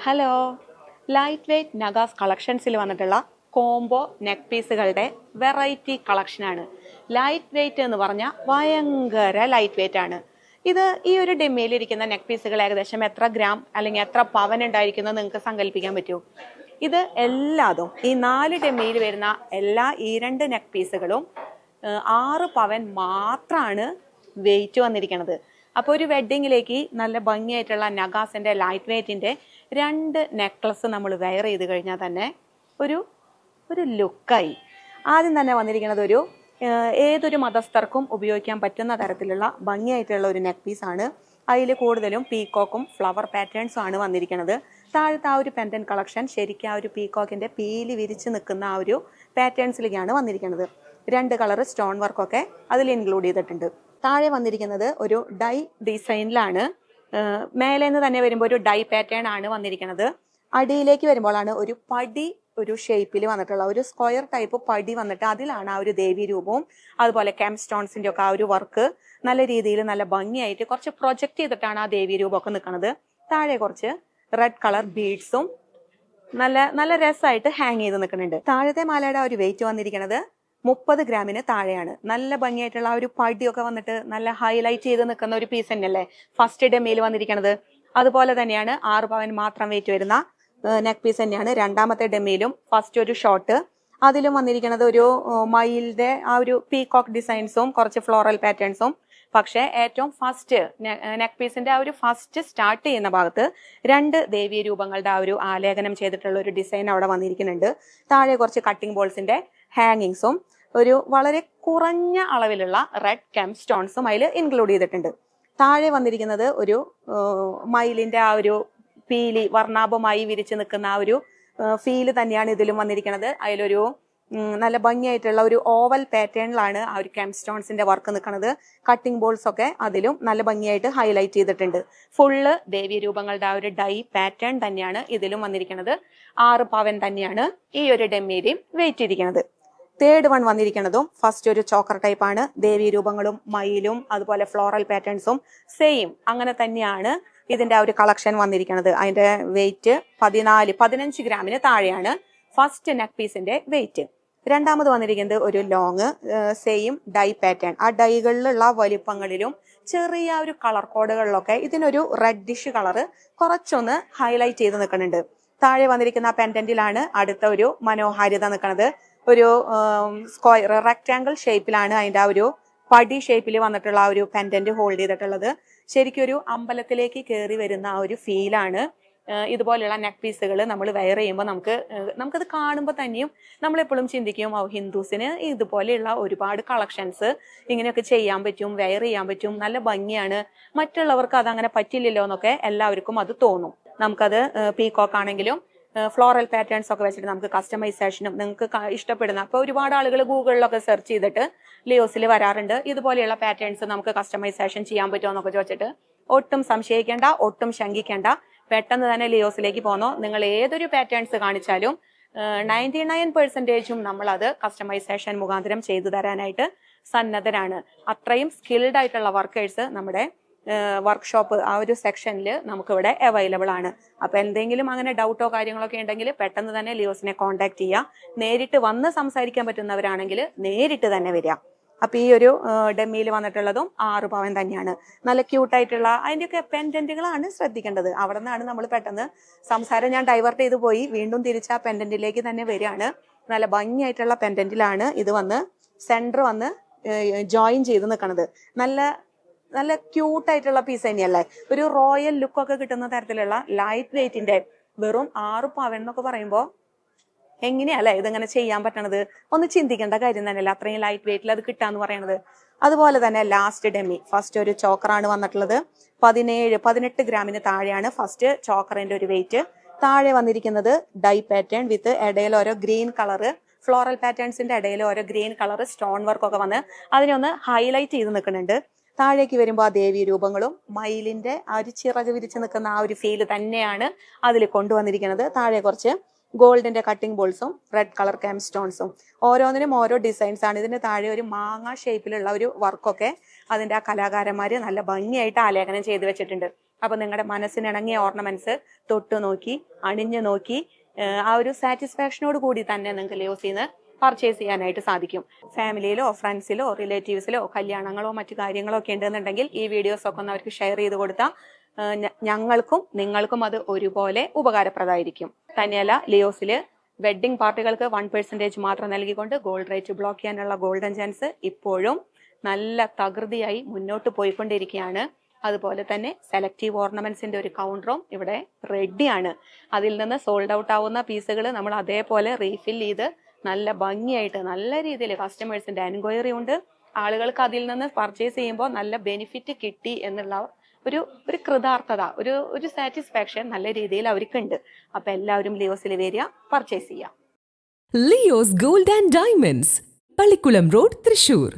Hello. Light weight നഗാസ് കളക്ഷൻസിൽ വന്നിട്ടുള്ള കോംബോ നെക്ക് പീസുകളുടെ വെറൈറ്റി കളക്ഷനാണ് ലൈറ്റ് വെയ്റ്റ് എന്ന് പറഞ്ഞാൽ ഭയങ്കര ലൈറ്റ് വെയ്റ്റ് ആണ്. ഇത് ഈ ഒരു ഡെമ്മിയിലിരിക്കുന്ന നെക്ക് പീസുകൾ ഏകദേശം എത്ര ഗ്രാം അല്ലെങ്കിൽ എത്ര പവൻ ഉണ്ടായിരിക്കുന്നത് നിങ്ങൾക്ക് സങ്കല്പിക്കാൻ പറ്റുമോ ഇത് എല്ലാതും ഈ നാല് ഡെമ്മിയിൽ വരുന്ന എല്ലാ ഈ രണ്ട് നെക്ക് പീസുകളും ആറ് പവൻ മാത്രമാണ് വെയിറ്റ് വന്നിരിക്കുന്നത് അപ്പോൾ ഒരു വെഡ്ഡിങ്ങിലേക്ക് നല്ല ഭംഗിയായിട്ടുള്ള നഗാസിന്റെ ലൈറ്റ് വെയ്റ്റിന്റെ രണ്ട് നെക്ലസ് നമ്മൾ വെയർ ചെയ്ത് കഴിഞ്ഞാൽ തന്നെ ഒരു ഒരു ലുക്കായി. ആദ്യം തന്നെ വന്നിരിക്കുന്നത് ഒരു ഏതൊരു മതസ്ഥർക്കും ഉപയോഗിക്കാൻ പറ്റുന്ന തരത്തിലുള്ള ഭംഗിയായിട്ടുള്ള ഒരു നെക്ക് പീസാണ് അതിൽ കൂടുതലും പീക്കോക്കും ഫ്ലവർ പാറ്റേൺസും ആണ് വന്നിരിക്കുന്നത്. താഴത്തെ ആ ഒരു പെൻഡൻ കളക്ഷൻ ശരിക്കും ആ ഒരു പീക്കോക്കിന്റെ പീലി വിരിച്ച് നിൽക്കുന്ന ആ ഒരു പാറ്റേൺസിലേക്കാണ് വന്നിരിക്കുന്നത്. രണ്ട് കളർ സ്റ്റോൺ വർക്കൊക്കെ അതിൽ ഇൻക്ലൂഡ് ചെയ്തിട്ടുണ്ട്. താഴെ വന്നിരിക്കുന്നത് ഒരു ഡൈ ഡിസൈനിലാണ്. ഏഹ് മേലെ നിന്ന് തന്നെ വരുമ്പോൾ ഒരു ഡൈ പാറ്റേൺ ആണ് വന്നിരിക്കുന്നത് അടിയിലേക്ക് വരുമ്പോഴാണ് ഒരു പടി ഒരു ഷേപ്പിൽ വന്നിട്ടുള്ള ഒരു സ്ക്വയർ ടൈപ്പ് പടി വന്നിട്ട് അതിലാണ് ആ ഒരു ദേവി രൂപവും അതുപോലെ ക്യാം സ്റ്റോൺസിന്റെ ഒക്കെ ആ ഒരു വർക്ക് നല്ല രീതിയിൽ നല്ല ഭംഗിയായിട്ട് കുറച്ച് പ്രൊജക്ട് ചെയ്തിട്ടാണ് ആ ദേവി രൂപമൊക്കെ നിൽക്കുന്നത് താഴെ കുറച്ച് റെഡ് കളർ ബീഡ്സും നല്ല നല്ല രസമായിട്ട് ഹാങ് ചെയ്ത് നിൽക്കുന്നുണ്ട് താഴത്തെ മാലയുടെ ഒരു വെയിറ്റ് വന്നിരിക്കുന്നത് മുപ്പത് ഗ്രാമിന് താഴെയാണ്. നല്ല ഭംഗിയായിട്ടുള്ള ആ ഒരു പടിയൊക്കെ വന്നിട്ട് നല്ല ഹൈലൈറ്റ് ചെയ്ത് നിൽക്കുന്ന ഒരു പീസ് തന്നെയല്ലേ? ഫസ്റ്റ് ഡെമയിൽ വന്നിരിക്കുന്നത് അതുപോലെ തന്നെയാണ് ആറ് പവൻ മാത്രം വെയിറ്റ് വരുന്ന നെക്ക് പീസ് തന്നെയാണ്. രണ്ടാമത്തെ ഡെമയിലും ഫസ്റ്റ് ഒരു ഷോട്ട് അതിലും വന്നിരിക്കുന്നത് ഒരു മയിലിന്റെ ആ ഒരു പീകോക്ക് ഡിസൈൻസും കുറച്ച് ഫ്ലോറൽ പാറ്റേൺസും പക്ഷേ ഏറ്റവും ഫസ്റ്റ് നെക്ക് പീസിന്റെ ആ ഒരു ഫസ്റ്റ് സ്റ്റാർട്ട് ചെയ്യുന്ന ഭാഗത്ത് രണ്ട് ദേവീ രൂപങ്ങളുടെ ആ ഒരു ആലേഖനം ചെയ്തിട്ടുള്ള ഒരു ഡിസൈൻ അവിടെ വന്നിരിക്കുന്നുണ്ട്. താഴെ കുറച്ച് കട്ടിംഗ് ബോൾസിന്റെ ഹാങ്ങിങ്സും ഒരു വളരെ കുറഞ്ഞ അളവിലുള്ള റെഡ് കെം സ്റ്റോൺസും അതിൽ ഇൻക്ലൂഡ് ചെയ്തിട്ടുണ്ട്. താഴെ വന്നിരിക്കുന്നത് ഒരു മയിലിന്റെ ആ ഒരു പീലി വർണാഭമായി വിരിച്ചു നിൽക്കുന്ന ആ ഒരു ഫീൽ തന്നെയാണ് ഇതിലും വന്നിരിക്കുന്നത്. അതിലൊരു നല്ല ഭംഗിയായിട്ടുള്ള ഒരു ഓവൽ പാറ്റേണിലാണ് ആ ഒരു കെംസ്റ്റോൺസിന്റെ വർക്ക് നിൽക്കുന്നത്. കട്ടിംഗ് ബോൾസ് ഒക്കെ അതിലും നല്ല ഭംഗിയായിട്ട് ഹൈലൈറ്റ് ചെയ്തിട്ടുണ്ട്. ഫുള്ള് ദേവീ രൂപങ്ങളുടെ ആ ഒരു ഡൈ പാറ്റേൺ തന്നെയാണ് ഇതിലും വന്നിരിക്കുന്നത്. ആറ് പവൻ തന്നെയാണ് ഈ ഒരു ഡെമ്മിയിലും വെയിറ്റ് ഇരിക്കുന്നത് തേർഡ് വൺ വന്നിരിക്കുന്നതും ഫസ്റ്റ് ഒരു ചോക്കർ ടൈപ്പ് ആണ്. ദേവീ രൂപങ്ങളും മയിലും അതുപോലെ ഫ്ലോറൽ പാറ്റേൺസും സെയിം അങ്ങനെ തന്നെയാണ് ഇതിന്റെ ഒരു കളക്ഷൻ വന്നിരിക്കുന്നത് അതിന്റെ വെയിറ്റ് പതിനാല് പതിനഞ്ച് ഗ്രാമിന് താഴെയാണ് ഫസ്റ്റ് നെക്ക് പീസിന്റെ വെയിറ്റ് രണ്ടാമത് വന്നിരിക്കുന്നത് ഒരു ലോങ് സെയിം ഡൈ പാറ്റേൺ ആ ഡൈകളിലുള്ള വലിപ്പങ്ങളിലും ചെറിയ ഒരു കളർ കോഡുകളിലൊക്കെ ഇതിനൊരു റെഡിഷ് കളറ് കുറച്ചൊന്ന് ഹൈലൈറ്റ് ചെയ്ത് നിൽക്കുന്നുണ്ട്. താഴെ വന്നിരിക്കുന്ന പെൻഡന്റിലാണ് അടുത്ത ഒരു മനോഹാരിത നിൽക്കുന്നത് ഒരു സ്ക്വയർ റെക്റ്റാങ്കിൾ ഷേപ്പിലാണ് അതിന്റെ ആ ഒരു പടി ഷേപ്പിൽ വന്നിട്ടുള്ള ആ ഒരു പെൻഡന്റ് ഹോൾഡ് ചെയ്തിട്ടുള്ളത്. ശരിക്കും ഒരു അമ്പലത്തിലേക്ക് കയറി വരുന്ന ആ ഒരു ഫീലാണ് ഇതുപോലെയുള്ള നെക്ക് പീസുകൾ നമ്മൾ വെയർ ചെയ്യുമ്പോൾ നമുക്ക് നമുക്കത് കാണുമ്പോൾ തന്നെയും നമ്മളെപ്പോഴും ചിന്തിക്കും ഓ ഹിന്ദുസിന് ഇതുപോലെയുള്ള ഒരുപാട് കളക്ഷൻസ് ഇങ്ങനെയൊക്കെ ചെയ്യാൻ പറ്റും വെയർ ചെയ്യാൻ പറ്റും നല്ല ഭംഗിയാണ്. മറ്റുള്ളവർക്ക് അതങ്ങനെ പറ്റില്ലല്ലോ എന്നൊക്കെ എല്ലാവർക്കും അത് തോന്നും. നമുക്കത് പീകോക്ക് ആണെങ്കിലും ഫ്ലോറൽ പാറ്റേൺസ് ഒക്കെ വെച്ചിട്ട് നമുക്ക് കസ്റ്റമൈസേഷനും നിങ്ങൾക്ക് ഇഷ്ടപ്പെടുന്ന അപ്പോൾ ഒരുപാട് ആളുകൾ ഗൂഗിളിലൊക്കെ സെർച്ച് ചെയ്തിട്ട് ലിയോസിൽ വരാറുണ്ട്. ഇതുപോലെയുള്ള പാറ്റേൺസ് നമുക്ക് കസ്റ്റമൈസേഷൻ ചെയ്യാൻ പറ്റുമോ എന്നൊക്കെ ചോദിച്ചിട്ട് ഒട്ടും സംശയിക്കേണ്ട ഒട്ടും ശങ്കിക്കേണ്ട. പെട്ടെന്ന് തന്നെ ലിയോസിലേക്ക് പോന്നോ. നിങ്ങൾ ഏതൊരു പാറ്റേൺസ് കാണിച്ചാലും നയന്റി നയൻ പെർസെന്റേജും നമ്മളത് കസ്റ്റമൈസേഷൻ മുഖാന്തരം ചെയ്തു തരാനായിട്ട് സന്നദ്ധരാണ്. അത്രയും സ്കിൽഡ് ആയിട്ടുള്ള വർക്കേഴ്സ് നമ്മുടെ വർക്ക്ഷോപ്പ് ആ ഒരു സെക്ഷനിൽ നമുക്കിവിടെ അവൈലബിൾ ആണ്. അപ്പൊ എന്തെങ്കിലും അങ്ങനെ ഡൗട്ടോ കാര്യങ്ങളൊക്കെ ഉണ്ടെങ്കിൽ പെട്ടെന്ന് തന്നെ ലിയോസിനെ കോൺടാക്ട് ചെയ്യുക നേരിട്ട് വന്ന് സംസാരിക്കാൻ പറ്റുന്നവരാണെങ്കിൽ നേരിട്ട് തന്നെ വരിക. അപ്പൊ ഈ ഒരു ഡെമ്മിയിൽ വന്നിട്ടുള്ളതും ആറ് പവൻ തന്നെയാണ്. നല്ല ക്യൂട്ടായിട്ടുള്ള അതിന്റെയൊക്കെ പെൻഡന്റുകളാണ് ശ്രദ്ധിക്കേണ്ടത്. അവിടെ നിന്നാണ് നമ്മൾ പെട്ടെന്ന് സംസാരം ഞാൻ ഡൈവേർട്ട് ചെയ്ത് പോയി. വീണ്ടും തിരിച്ച് ആ പെൻഡന്റിലേക്ക് തന്നെ വരികയാണ്. നല്ല ഭംഗിയായിട്ടുള്ള പെൻഡന്റിലാണ് ഇത് വന്ന് സെന്റർ വന്ന് ജോയിൻ ചെയ്ത് നിൽക്കുന്നത് നല്ല നല്ല ക്യൂട്ടായിട്ടുള്ള പീസ് തന്നെയല്ലേ? ഒരു റോയൽ ലുക്കൊക്കെ കിട്ടുന്ന തരത്തിലുള്ള ലൈറ്റ് വെയിറ്റിന്റെ വെറും ആറ് പവൻ എന്നൊക്കെ പറയുമ്പോൾ എങ്ങനെയല്ലേ ഇതെങ്ങനെ ചെയ്യാൻ പറ്റണത്? ഒന്ന് ചിന്തിക്കേണ്ട കാര്യം തന്നെയല്ല അത്രയും ലൈറ്റ് വെയിറ്റിൽ അത് കിട്ടാന്ന് പറയണത്. അതുപോലെ തന്നെ ലാസ്റ്റ് ഡെമി ഫസ്റ്റ് ഒരു ചോക്കറാണ് വന്നിട്ടുള്ളത്. പതിനേഴ് പതിനെട്ട് ഗ്രാമിന് താഴെയാണ് ഫസ്റ്റ് ചോക്കറിന്റെ ഒരു വെയിറ്റ് താഴെ വന്നിരിക്കുന്നത് ഡൈ പാറ്റേൺ വിത്ത് ഇടയിൽ ഓരോ ഗ്രീൻ കളറ് ഫ്ലോറൽ പാറ്റേൺസിന്റെ ഇടയിൽ ഓരോ ഗ്രീൻ കളർ സ്റ്റോൺ വർക്ക് ഒക്കെ വന്ന് അതിനെ ഒന്ന് ഹൈലൈറ്റ് ചെയ്ത് നിൽക്കുന്നുണ്ട്. താഴേക്ക് വരുമ്പോൾ ആ ദേവീ രൂപങ്ങളും മയിലിന്റെ ആ ഒരു ചിറക് വിരിച്ച് നിൽക്കുന്ന ആ ഒരു ഫീൽ തന്നെയാണ് അതിൽ കൊണ്ടുവന്നിരിക്കുന്നത്. താഴെ കുറച്ച് ഗോൾഡിന്റെ കട്ടിംഗ് ബോൾസും റെഡ് കളർ കാം സ്റ്റോൺസും ഓരോന്നിനും ഓരോ ഡിസൈൻസ് ആണ്. ഇതിന് താഴെ ഒരു മാങ്ങ ഷേപ്പിലുള്ള ഒരു വർക്കൊക്കെ അതിന്റെ ആ കലാകാരന്മാർ നല്ല ഭംഗിയായിട്ട് ആലേഖനം ചെയ്തു വെച്ചിട്ടുണ്ട്. അപ്പൊ നിങ്ങളുടെ മനസ്സിനിണങ്ങിയ ഓർണമെന്റ്സ് തൊട്ടു നോക്കി അണിഞ്ഞു നോക്കി ആ ഒരു സാറ്റിസ്ഫാക്ഷനോട് കൂടി തന്നെ നിങ്ങൾക്ക് ലൂസിന്ന് പർച്ചേസ് ചെയ്യാനായിട്ട് സാധിക്കും. ഫാമിലിയിലോ ഫ്രണ്ട്സിലോ റിലേറ്റീവ്സിലോ കല്യാണങ്ങളോ മറ്റു കാര്യങ്ങളോ ഒക്കെ ഉണ്ടെന്നുണ്ടെങ്കിൽ ഈ വീഡിയോസ് ഒക്കെ ഒന്ന് അവർക്ക് ഷെയർ ചെയ്ത് കൊടുത്താൽ ഞങ്ങൾക്കും നിങ്ങൾക്കും അത് ഒരുപോലെ ഉപകാരപ്രദമായിരിക്കും. തന്നെയല്ല ലിയോസിൽ വെഡ്ഡിംഗ് പാർട്ടികൾക്ക് വൺ പെർസെന്റേജ് മാത്രം നൽകിക്കൊണ്ട് ഗോൾഡ് റേറ്റ് ബ്ലോക്ക് ചെയ്യാനുള്ള ഗോൾഡൻ ചാൻസ് ഇപ്പോഴും നല്ല തകൃതിയായി മുന്നോട്ട് പോയിക്കൊണ്ടിരിക്കുകയാണ്. അതുപോലെ തന്നെ സെലക്റ്റീവ് ഓർണമെന്റ്സിന്റെ ഒരു കൗണ്ടറും ഇവിടെ റെഡിയാണ് അതിൽ നിന്ന് സോൾഡ് ഔട്ട് ആവുന്ന പീസുകൾ നമ്മൾ അതേപോലെ റീഫിൽ ചെയ്ത് നല്ല ഭംഗിയായിട്ട് നല്ല രീതിയിൽ കസ്റ്റമേഴ്സിന്റെ എൻക്വയറി ഉണ്ട്. ആളുകൾക്ക് അതിൽ നിന്ന് പർച്ചേസ് ചെയ്യുമ്പോൾ നല്ല ബെനിഫിറ്റ് കിട്ടി എന്നുള്ള ഒരു ഒരു കൃതാർത്ഥത ഒരു ഒരു സാറ്റിസ്ഫാക്ഷൻ നല്ല രീതിയിൽ അവർക്കുണ്ട്. അപ്പൊ എല്ലാവരും ലിയോസിൽ വരിക പർച്ചേസ് ചെയ്യാം. Leos gold and diamonds Pallikulam road Thrissur.